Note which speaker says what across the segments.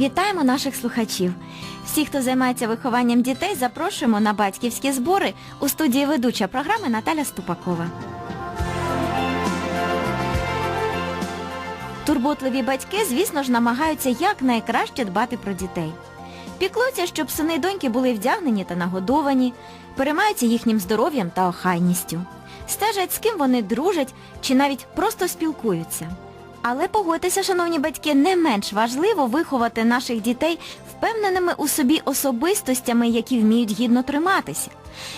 Speaker 1: Вітаємо наших слухачів. Всі, хто займається вихованням дітей, запрошуємо на батьківські збори у студії ведуча програми Наталя Ступакова. Турботливі батьки, звісно ж, намагаються якнайкраще дбати про дітей. Піклуються, щоб сини й доньки були вдягнені та нагодовані, переймаються їхнім здоров'ям та охайністю, стежать, з ким вони дружать чи навіть просто спілкуються. Але погодьтеся, шановні батьки, не менш важливо виховати наших дітей впевненими у собі особистостями, які вміють гідно триматися,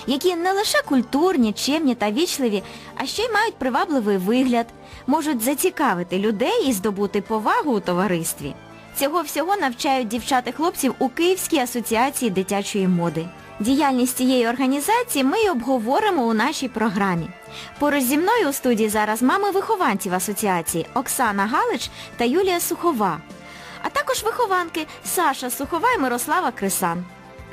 Speaker 1: які не лише культурні, чемні та вічливі, а ще й мають привабливий вигляд, можуть зацікавити людей і здобути повагу у товаристві. Цього всього навчають дівчат і хлопців у Київській асоціації дитячої моди. Діяльність цієї організації ми й обговоримо у нашій програмі. Поруч зі мною у студії зараз мами вихованців асоціації Оксана Галич та Юлія Сухова, а також вихованки Саша Сухова і Мирослава Крисан.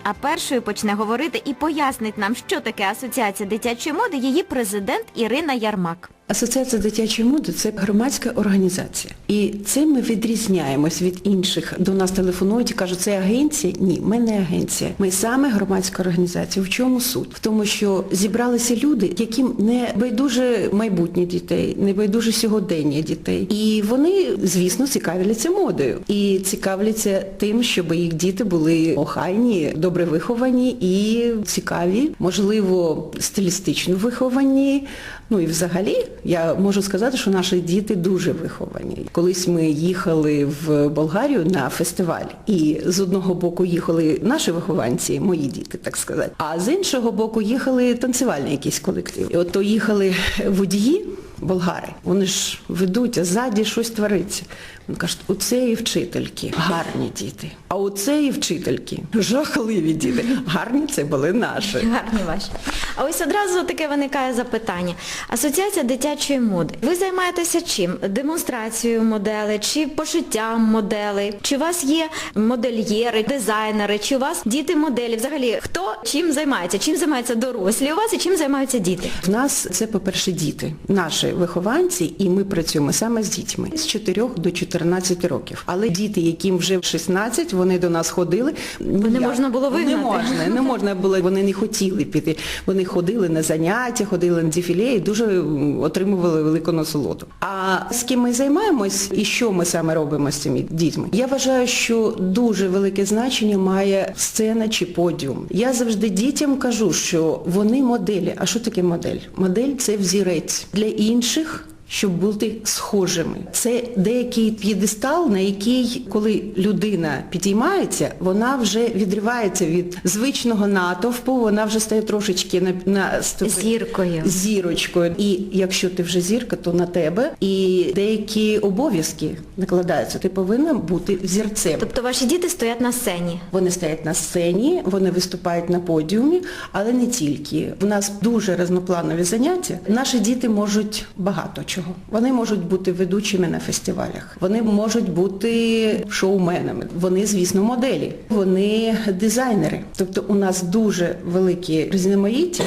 Speaker 1: А першою почне говорити і пояснить нам, що таке Асоціація дитячої моди, її президент Ірина Ярмак.
Speaker 2: Асоціація дитячої моди це громадська організація. І цим ми відрізняємось від інших. До нас телефонують і кажуть, це агенція? Ні, ми не агенція. Ми саме громадська організація. В чому суть? В тому, що зібралися люди, яким не байдуже майбутнє дітей, не байдуже сьогодення дітей. І вони, звісно, цікавляться модою. І цікавляться тим, щоб їх діти були охайні, добре виховані і цікаві, можливо, стилістично виховані. Ну і взагалі я можу сказати, що наші діти дуже виховані. Колись ми їхали в Болгарію на фестиваль, і з одного боку їхали наші вихованці, мої діти, так сказати, а з іншого боку їхали танцювальний якісь колектив. І от то їхали водії. Болгари, вони ж ведуть, а ззаді щось твориться. Вони кажуть, у цієї вчительки гарні діти, а у цієї вчительки жахливі діти. Гарні це були наші.
Speaker 1: Гарні ваші. А ось одразу таке виникає запитання. Асоціація дитячої моди. Ви займаєтеся чим? Демонстрацією моделей, чи пошиттям моделей? Чи у вас є модельєри, дизайнери, чи у вас діти моделі? Взагалі, хто чим займається? Чим займаються дорослі у вас і чим займаються діти?
Speaker 2: В нас це, по-перше, діти, наші вихованці, і ми працюємо саме з дітьми з 4 до 14 років. Але діти, яким вже 16, вони до нас ходили.
Speaker 1: Не
Speaker 2: Я-
Speaker 1: можна було вигнати.
Speaker 2: Не можна, не можна було, вони не хотіли піти. Вони ходили на заняття, ходили на дефіле і дуже отримували велику насолоду. А з ким ми займаємось і що ми саме робимо з цими дітьми? Я вважаю, що дуже велике значення має сцена чи подіум. Я завжди дітям кажу, що вони моделі. А що таке модель? Модель це взірець для інших інших щоб бути схожими. Це деякий п'єдестал, на який, коли людина підіймається, вона вже відривається від звичного натовпу, вона вже стає трошечки на, на ступень-
Speaker 1: Зіркою.
Speaker 2: зірочкою. І якщо ти вже зірка, то на тебе і деякі обов'язки накладаються. Ти повинна бути зірцем.
Speaker 1: Тобто ваші діти стоять на сцені.
Speaker 2: Вони стоять на сцені, вони виступають на подіумі, але не тільки. У нас дуже різнопланові заняття. Наші діти можуть багато чого. Вони можуть бути ведучими на фестивалях, вони можуть бути шоуменами, вони, звісно, моделі, вони дизайнери. Тобто у нас дуже великі різноманіття.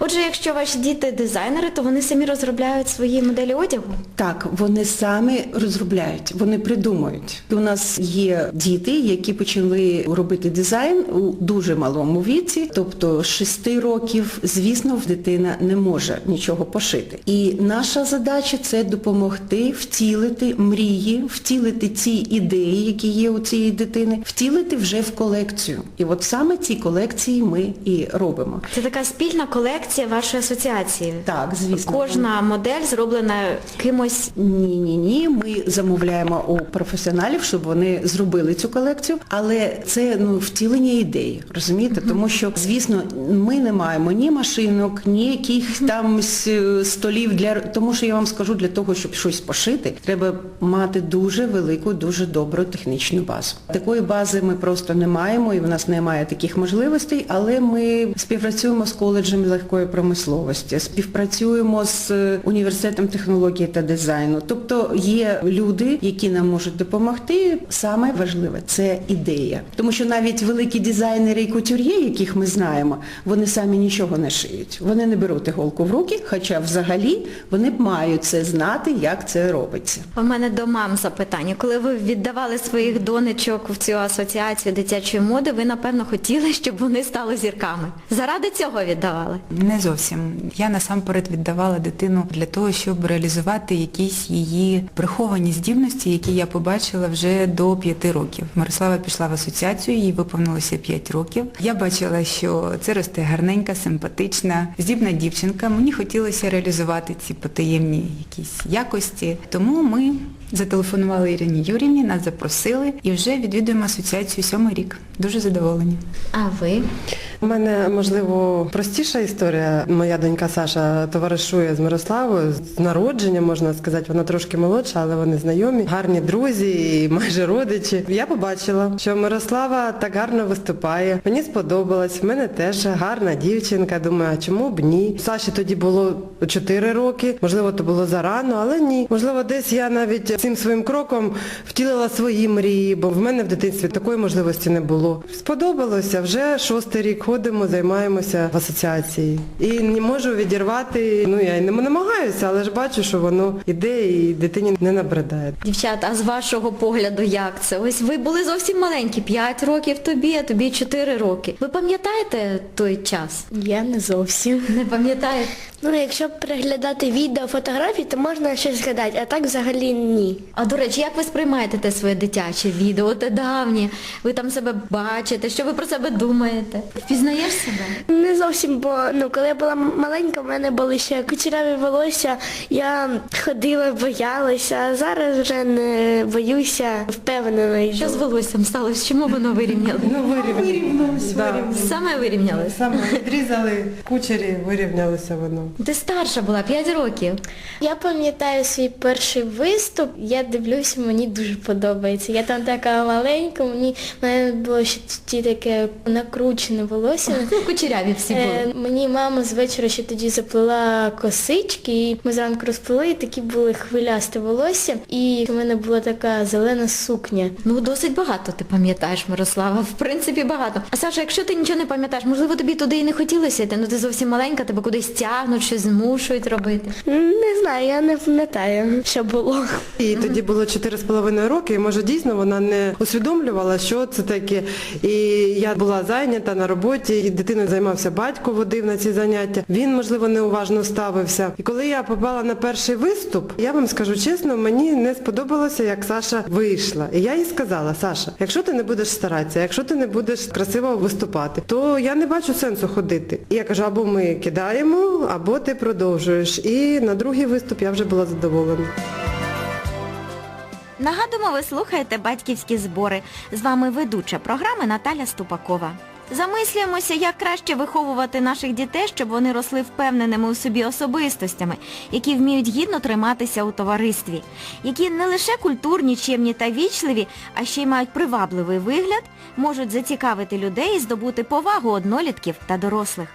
Speaker 1: Отже, якщо ваші діти дизайнери, то вони самі розробляють свої моделі одягу.
Speaker 2: Так, вони самі розробляють, вони придумують. У нас є діти, які почали робити дизайн у дуже малому віці, тобто з 6 років, звісно, дитина не може нічого пошити. І наша задача це допомогти втілити мрії, втілити ці ідеї, які є у цієї дитини, втілити вже в колекцію. І от саме ці колекції ми і робимо.
Speaker 1: Це така спільна колекція вашої асоціації.
Speaker 2: Так, звісно.
Speaker 1: Кожна модель зроблена кимось.
Speaker 2: Ні, ні, ні. Ми замовляємо у професіоналів, щоб вони зробили цю колекцію, але це ну втілення ідеї, розумієте? Тому що, звісно, ми не маємо ні машинок, ні яких там столів для тому, що я вам скажу, для того, щоб щось пошити, треба мати дуже велику, дуже добру технічну базу. Такої бази ми просто не маємо, і в нас немає таких можливостей, але ми співпрацюємо з коледжем легкої промисловості, співпрацюємо з е, університетом технології та дизайну. Тобто є люди, які нам можуть допомогти. Саме важливе це ідея. Тому що навіть великі дизайнери і кутюр'є, яких ми знаємо, вони самі нічого не шиють. Вони не беруть іголку в руки, хоча взагалі вони мають це знати, як це робиться.
Speaker 1: У мене до мам запитання. Коли ви віддавали своїх донечок в цю асоціацію дитячої моди, ви, напевно, хотіли, щоб вони стали зірками. Заради цього віддавали?
Speaker 3: Не зовсім. Я насамперед віддавала дитину для того, щоб реалізувати якісь її приховані здібності, які я побачила вже до п'яти років. Мирослава пішла в асоціацію, їй виповнилося п'ять років. Я бачила, що це росте гарненька, симпатична, здібна дівчинка. Мені хотілося реалізувати ці потаємні якісь якості. Тому ми зателефонували Ірині Юрівні, нас запросили і вже відвідуємо асоціацію сьомий рік. Дуже задоволені.
Speaker 1: А ви?
Speaker 4: У мене, можливо, простіша історія. Моя донька Саша товаришує з Мирославою з народження, можна сказати, вона трошки молодша, але вони знайомі, гарні друзі і майже родичі. Я побачила, що Мирослава так гарно виступає. Мені сподобалось, в мене теж гарна дівчинка. Думаю, а чому б ні? Саші тоді було 4 роки, можливо, то було зарано, але ні. Можливо, десь я навіть цим своїм кроком втілила свої мрії, бо в мене в дитинстві такої можливості не було. Сподобалося, вже шостий рік ходимо, займаємося в асоціації. І не можу відірвати, ну я й не намагаюся, але ж бачу, що воно іде і дитині не набридає.
Speaker 1: Дівчата, а з вашого погляду як це? Ось ви були зовсім маленькі, 5 років тобі, а тобі 4 роки. Ви пам'ятаєте той час?
Speaker 5: Я не зовсім.
Speaker 1: Не пам'ятаєте?
Speaker 5: Ну, якщо переглядати відео, фотографії, то можна щось згадати, а так взагалі ні.
Speaker 1: А до речі, як ви сприймаєте те своє дитяче відео, те давнє? Ви там себе бачите, що ви про себе думаєте? Впізнаєш себе?
Speaker 5: Не зовсім, бо ну коли я була маленька, в мене були ще кучеряві волосся, я ходила, боялася, а зараз вже не боюся, впевнена йду.
Speaker 1: Що з волоссям сталося? Чому воно вирівняли?
Speaker 4: Ну вирівнялося. Да.
Speaker 1: Саме вирівнялось?
Speaker 4: Саме відрізали кучері, вирівнялося воно.
Speaker 1: Ти старша була, 5 років.
Speaker 6: Я пам'ятаю свій перший виступ, я дивлюся, мені дуже подобається. Я там така маленька, мені мене було ще ті таке накручене волосся.
Speaker 1: Ну, кучеряві всі
Speaker 6: Е,
Speaker 1: були.
Speaker 6: мені мама з вечора ще тоді заплела косички, і ми зранку розплели, і такі були хвилясте волосся. І в мене була така зелена сукня.
Speaker 1: Ну, досить багато ти пам'ятаєш, Мирослава. В принципі, багато. А Саша, якщо ти нічого не пам'ятаєш, можливо, тобі туди і не хотілося йти, ну ти зовсім маленька, тебе кудись тягнуть, щось змушують робити.
Speaker 5: Не знаю, я не пам'ятаю, що було.
Speaker 4: Їй тоді було 4,5 роки, і може дійсно вона не усвідомлювала, що це таке. І я була зайнята на роботі, і дитиною займався батько, водив на ці заняття. Він, можливо, неуважно ставився. І коли я попала на перший виступ, я вам скажу чесно, мені не сподобалося, як Саша вийшла. І я їй сказала, Саша, якщо ти не будеш старатися, якщо ти не будеш красиво виступати, то я не бачу сенсу ходити. І я кажу, або ми кидаємо, або ти продовжуєш. І на другий виступ я вже була задоволена.
Speaker 1: Нагадуємо, ви слухаєте батьківські збори. З вами ведуча програми Наталя Ступакова. Замислюємося, як краще виховувати наших дітей, щоб вони росли впевненими у собі особистостями, які вміють гідно триматися у товаристві, які не лише культурні, чемні та вічливі, а ще й мають привабливий вигляд, можуть зацікавити людей і здобути повагу однолітків та дорослих.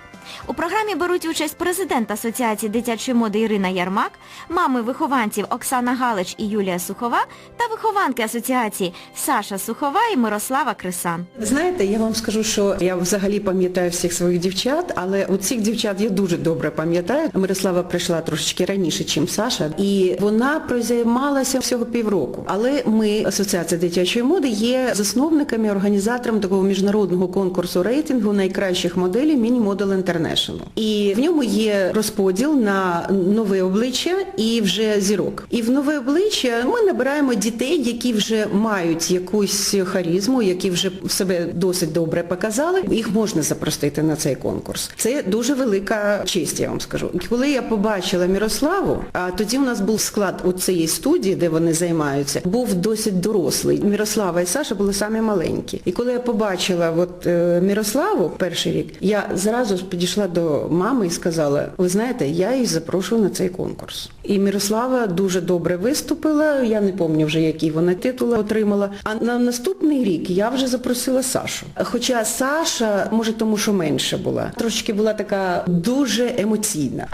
Speaker 1: У програмі беруть участь президент Асоціації дитячої моди Ірина Ярмак, мами вихованців Оксана Галич і Юлія Сухова та вихованки асоціації Саша Сухова і Мирослава Крисан.
Speaker 2: Знаєте, я вам скажу, що я взагалі пам'ятаю всіх своїх дівчат, але от цих дівчат я дуже добре пам'ятаю. Мирослава прийшла трошечки раніше, ніж Саша, і вона прозаймалася всього півроку. Але ми, Асоціація дитячої моди, є засновниками, організатором такого міжнародного конкурсу рейтингу найкращих моделей Міні-Model International. І в ньому є розподіл на нове обличчя і вже зірок. І в нове обличчя ми набираємо дітей, які вже мають якусь харизму, які вже себе досить добре показали. Їх можна запросити на цей конкурс. Це дуже велика честь, я вам скажу. Коли я побачила Мірославу, а тоді у нас був склад у цієї студії, де вони займаються, був досить дорослий. Мірослава і Саша були самі маленькі. І коли я побачила от, е, Мірославу перший рік, я зразу ж підійшла до мами і сказала, ви знаєте, я її запрошую на цей конкурс. І Мирослава дуже добре виступила, я не пам'ятаю вже, які вона титули отримала. А на наступний рік я вже запросила Сашу. Хоча Саша, може тому, що менше була, трошечки була така дуже емоційна.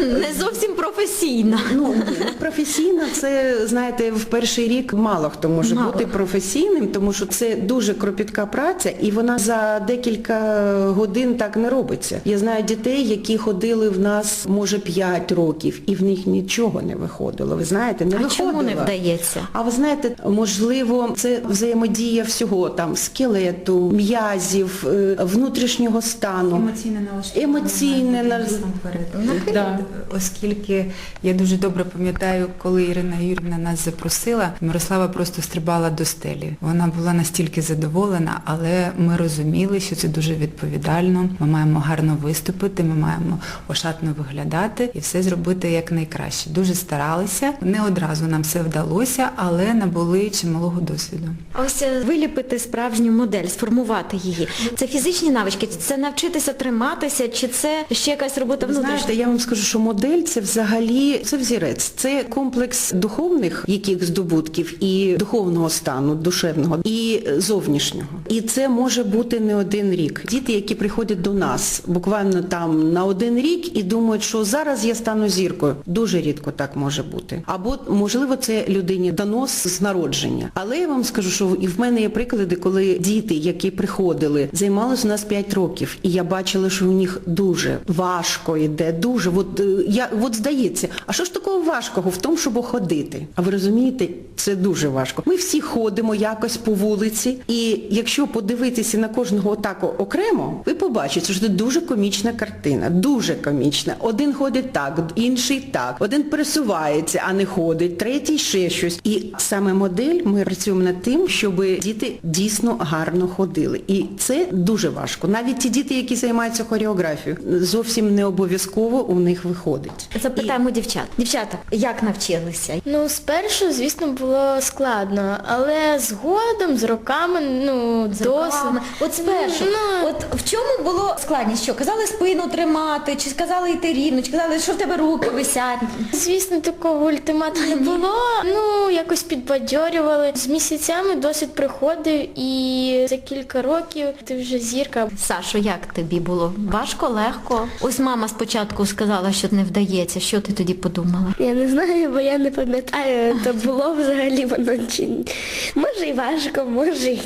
Speaker 1: Не зовсім професійна.
Speaker 2: Ну, ну, професійна це, знаєте, в перший рік мало хто може
Speaker 1: Мало.
Speaker 2: бути професійним, тому що це дуже кропітка праця, і вона за декілька годин так не робиться. Я знаю дітей, які ходили в нас, може, 5 років, і в них нічого не виходило. Ви знаєте, не
Speaker 1: А
Speaker 2: виходило.
Speaker 1: чому не вдається?
Speaker 2: А ви знаєте, можливо, це взаємодія всього там скелету, м'язів, е, внутрішнього стану.
Speaker 3: Емоційне налаштування.
Speaker 2: Емоційне
Speaker 3: бути.
Speaker 2: Да.
Speaker 3: Оскільки я дуже добре пам'ятаю, коли Ірина Юрівна нас запросила, Мирослава просто стрибала до стелі. Вона була настільки задоволена, але ми розуміли, що це дуже відповідально. Ми маємо гарно виступити, ми маємо ошатно виглядати і все зробити як найкраще. Дуже старалися. Не одразу нам все вдалося, але набули чималого досвіду.
Speaker 1: Ось е, виліпити справжню модель, сформувати її. Це фізичні навички, це навчитися триматися, чи це ще якась робота внутрішня?
Speaker 2: знаєте, я вам скажу, що модель це взагалі це взірець, це комплекс духовних яких здобутків і духовного стану, душевного, і зовнішнього. І це може бути не один рік. Діти, які приходять до нас буквально там на один рік і думають, що зараз я стану зіркою. Дуже рідко так може бути. Або можливо це людині донос з народження. Але я вам скажу, що і в мене є приклади, коли діти, які приходили, займалися у нас 5 років, і я бачила, що у них дуже важко йде, дуже. От, е, я, от здається, а що ж такого важкого в тому, щоб ходити? А ви розумієте, це дуже важко. Ми всі ходимо якось по вулиці, і якщо подивитися на кожного отак окремо, ви побачите, що це дуже комічна картина, дуже комічна. Один ходить так, інший так, один пересувається, а не ходить, третій ще щось. І саме модель ми працюємо над тим, щоб діти дійсно гарно ходили. І це дуже важко. Навіть ті діти, які займаються хореографією, зовсім не обов'язково у них виходить.
Speaker 1: Запитаємо дівчат. Дівчата, як навчилися?
Speaker 6: Ну, спершу, звісно, було складно, але згодом, з роками, ну,
Speaker 1: З
Speaker 6: досить.
Speaker 1: От спершу,
Speaker 6: Ну,
Speaker 1: от в чому було складність? Що казали спину тримати, чи сказали йти рівно, чи казали, що в тебе руки висять?
Speaker 6: Звісно, такого ультимату не було. Ну, якось підбадьорювали. З місяцями досвід приходив і за кілька років ти вже зірка.
Speaker 1: Сашо, як тобі було? Важко, легко? Ось мама спочатку сказала, що не вдається. Що ти тоді подумала?
Speaker 5: Я не знаю, бо я не пам'ятаю, то було взагалі воно чи ні. Може і важко, і ні.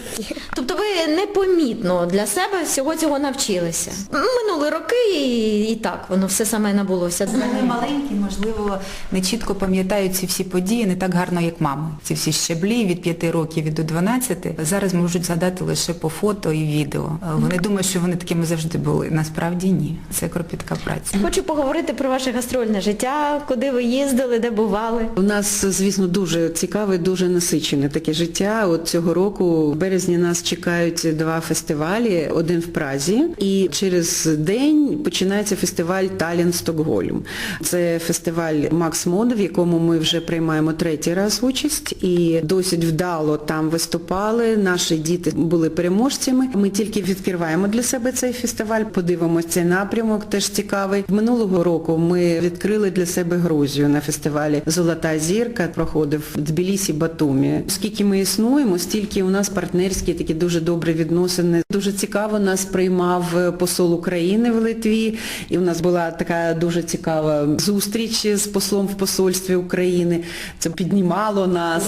Speaker 1: Тобто ви непомітно для себе всього цього навчилися. Минули роки і, і так, воно все саме набулося.
Speaker 3: Вони маленькі, можливо, не чітко пам'ятають ці всі події не так гарно, як мами. Ці всі щеблі від 5 років і до 12 зараз можуть згадати лише по фото і відео. Вони думають, що вони такими завжди були. Насправді ні. Це кропітка праця.
Speaker 1: Хочу поговорити про ваше гастрольне життя, куди ви їздили, де бували.
Speaker 2: У нас, звісно, дуже цікаве, дуже насичене таке життя. От цього року в березні нас чекають два фестивалі, один в Празі, і через день починається фестиваль Талін Стокгольм. Це фестиваль Макс Мод, в якому ми вже приймаємо третій раз участь, і досить вдало там виступали. Наші діти були переможцями. Ми тільки відкриваємо для себе цей фестиваль, подивимося цей напрямок, теж цікавий. Минулого року ми відкрили для себе Грузію на фестивалі Золота зірка проходив в Тбілісі, Батумі. Скільки ми існуємо, стільки у нас партнерські такі дуже добрі відносини. Дуже цікаво нас приймав е, посол України в Литві, і у нас була така дуже цікава зустріч з послом в посольстві України. Це піднімало нас.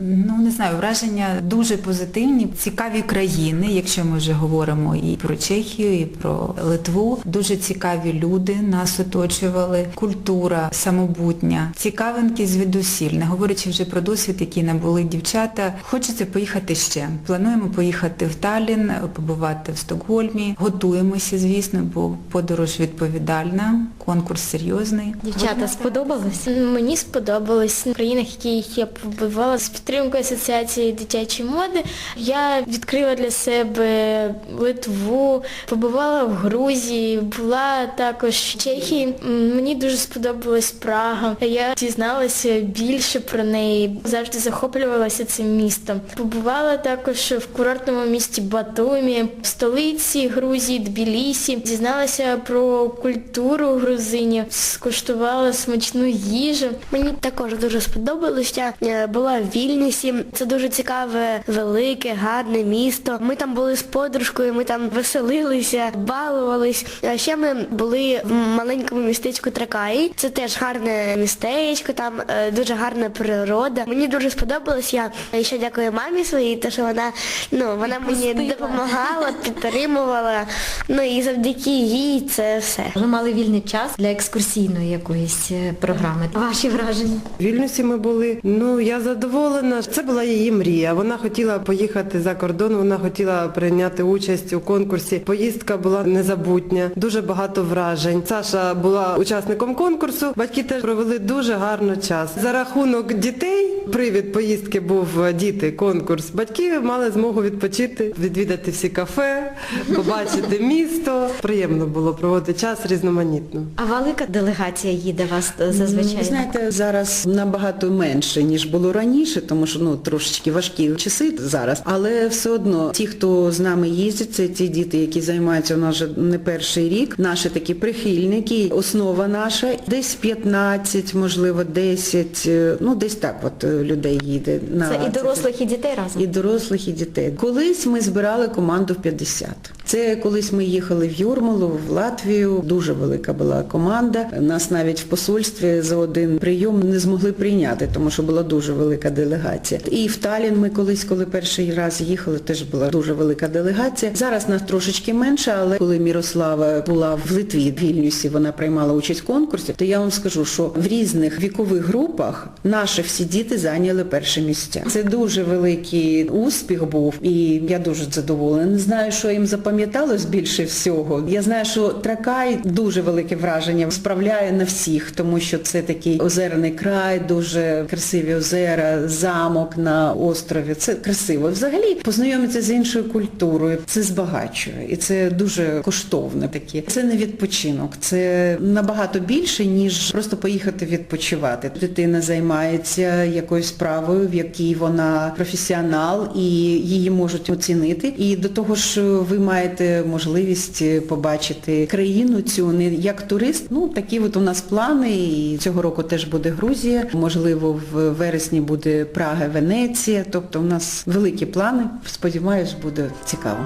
Speaker 3: Ну не знаю, враження дуже позитивні, цікаві країни, якщо ми вже говоримо і про Чехію, і про Литву. Дуже цікаві люди нас оточували, культура самобутня, цікавинки звідусіль, не говорячи вже про досвід, який набули дівчата. Хочеться поїхати ще. Плануємо поїхати в Таллін, побувати в Стокгольмі. Готуємося, звісно, бо подорож відповідальна, конкурс серйозний.
Speaker 1: Дівчата, сподобалось?
Speaker 6: Мені сподобалось в країнах, в яких я побувала з підтримкою асоціації дитячої моди. Я відкрила для себе Литву, побувала в Грузії, була також в Чехії. Мені дуже сподобалась Прага. Я дізналася більше про неї, завжди захоплювалася цим містом. Побувала побувала також в курортному місті Батумі, в столиці Грузії, Тбілісі. Дізналася про культуру грузинів, скуштувала смачну їжу.
Speaker 5: Мені також дуже сподобалося. Була в Вільнюсі. Це дуже цікаве, велике, гарне місто. Ми там були з подружкою, ми там веселилися, балувались. А ще ми були в маленькому містечку Тракаї. Це теж гарне містечко, там е, дуже гарна природа. Мені дуже сподобалось. Я ще дякую мамі своїй, те, що вона ну вона мені допомагала, підтримувала. Ну і завдяки їй це все.
Speaker 1: Ви мали вільний час для екскурсійної якоїсь е, програми. Ваші враження?
Speaker 4: В Вільнюсі ми були. Ну, я задоволена. Це була її мрія. Вона хотіла поїхати за кордон, вона хотіла прийняти участь у конкурсі. Поїздка була незабутня, дуже багато вражень. Саша була учасником конкурсу. Батьки теж провели дуже гарно час. За рахунок дітей, привід поїздки був е, діти, конкурс. Батьки мали змогу відпочити, відвідати всі кафе, побачити місто. Приємно було проводити час різноманітно.
Speaker 1: А велика делегація їде вас е,
Speaker 2: Ви
Speaker 1: зазвичай?
Speaker 2: знаєте, зараз набагато менше, ніж було раніше, тому що ну трошечки важкі часи зараз. Але все одно ті, хто з нами їздять, це ті діти, які займаються у нас вже не перший рік. Наші такі прихильники, основа наша, десь 15, можливо, 10, е, ну десь так от людей їде. На
Speaker 1: Це і дорослих, і дітей разом?
Speaker 2: і дорослих, і дітей. Колись ми збирали команду в 50. Це колись ми їхали в Юрмалу, в Латвію. Дуже велика була команда. Нас навіть в посольстві за один прийом не змогли прийняти, тому що була дуже велика делегація. І в Талін ми колись, коли перший раз їхали, теж була дуже велика делегація. Зараз нас трошечки менше, але коли Мірослава була в Литві, в Вільнюсі, вона приймала участь в конкурсі, то я вам скажу, що в різних вікових групах наші всі діти зайняли перші місця. Це дуже великий успіх був, і я дуже задоволена. Не знаю, що їм запам'яталось більше всього. Я знаю, що Тракай дуже велике враження справляє на всіх, тому що це такий озерний край, дуже красиві озера, замок на острові. Це красиво. Взагалі познайомитися з іншою культурою. Це збагачує і це дуже коштовне таке. Це не відпочинок, це набагато більше, ніж просто поїхати відпочивати. Дитина займається якоюсь справою, в якій вона професіонал і її можуть оцінити. І до того ж ви маєте можливість побачити країну цю не як турист. Ну такі от у нас плани. І цього року теж буде Грузія. Можливо, в вересні буде Прага, Венеція. Тобто у нас великі плани. Сподіваюсь, буде цікаво.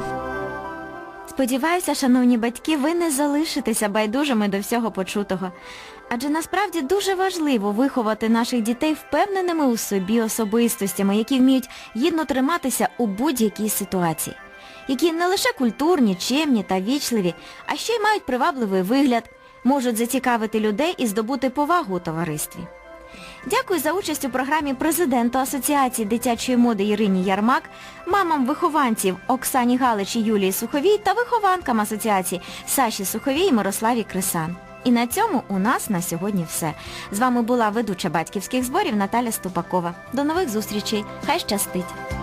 Speaker 1: Сподіваюся, шановні батьки, ви не залишитеся байдужими до всього почутого. Адже насправді дуже важливо виховати наших дітей впевненими у собі особистостями, які вміють гідно триматися у будь-якій ситуації, які не лише культурні, чемні та вічливі, а ще й мають привабливий вигляд, можуть зацікавити людей і здобути повагу у товаристві. Дякую за участь у програмі президенту Асоціації дитячої моди Ірині Ярмак, мамам вихованців Оксані Галич і Юлії Суховій та вихованкам асоціації Саші Суховій і Мирославі Крисан. І на цьому у нас на сьогодні все. З вами була ведуча батьківських зборів Наталя Ступакова. До нових зустрічей. Хай щастить!